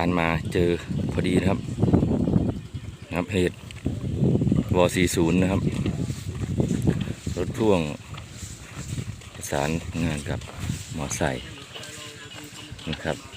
ผ่านมาเจอพอดีนะครับนะครับเหตุว40นะครับ รถพ่วงประสานงานกับมอไซค์นะครับ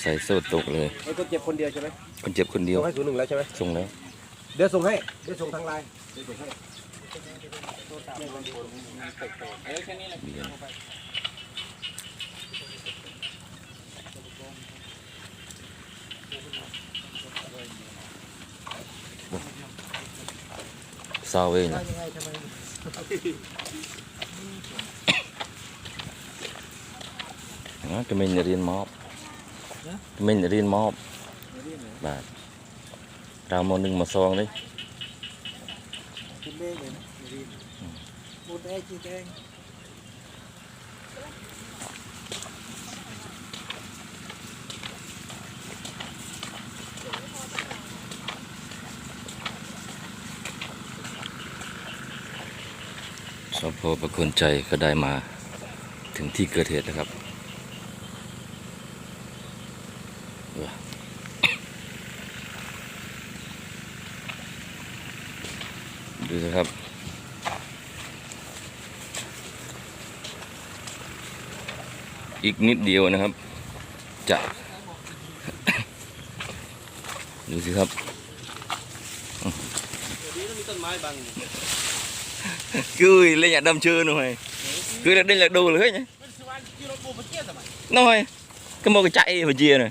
มอไซค์โซ่ตกเลยไอ้คนเจ็บคนเดียวใช่ไหมคนเจ็บคนเดียวส่งให้ศูนย์หนึ่งแล้วใช่ไหมส่งแล้ว เดี๋ยวส่งให้ เดี๋ยวส่งทางไลน์เดี๋ยวส่งให้เศร้าเองนะนะก็มินเรียนมอบก็มินเรียนมอบ บาทเรามาหนึ่งมาซองเลยคุณเบ้เลยนะอย่าลืมหมดแดงจีแดงสพประคนใจก็ได้มาถึงที่เกิดเหตุนะครับเออ ดูนะครับ อีกนิดเดียวนะครับ จะ ดูสิครับมีต้นไม้บัง cười lên nhà đâm chưa rồi cười là đây là đồ lưới nhá nói cái mua cái chạy vào chia này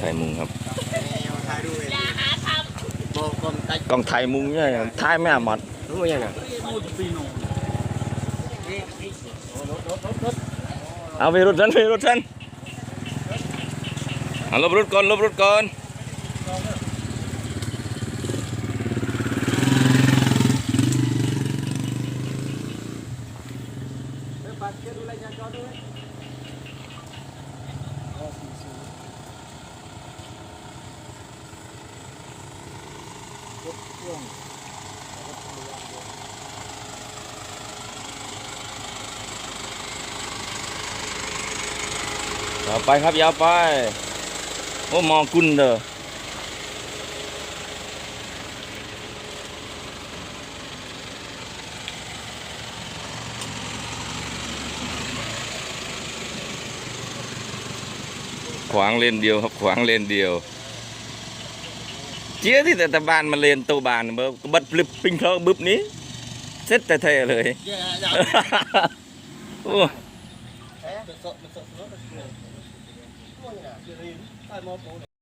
ไทยมุงครับถ่ายดูเลยบอกก่อนไก่กล้องไทยมุงเนี่ยไทยไม่อามัดรู้ว่ายังไง เอาไปรถทันไปรถทันเอาลบรถก่อนลบรถก่อน ยาวไปครับยาวไป โอ้มองกุนเด้อขวางเลนเดียวครับขวางเลนเดียว เจี๊ยที่แต่ตะบานมาเลนตัวบานเบอร์บัดปลิบปิ้งเขาบึบนี้เซ็ตแต่เทเลยอย่าอย่าโอ้ มันสดมันส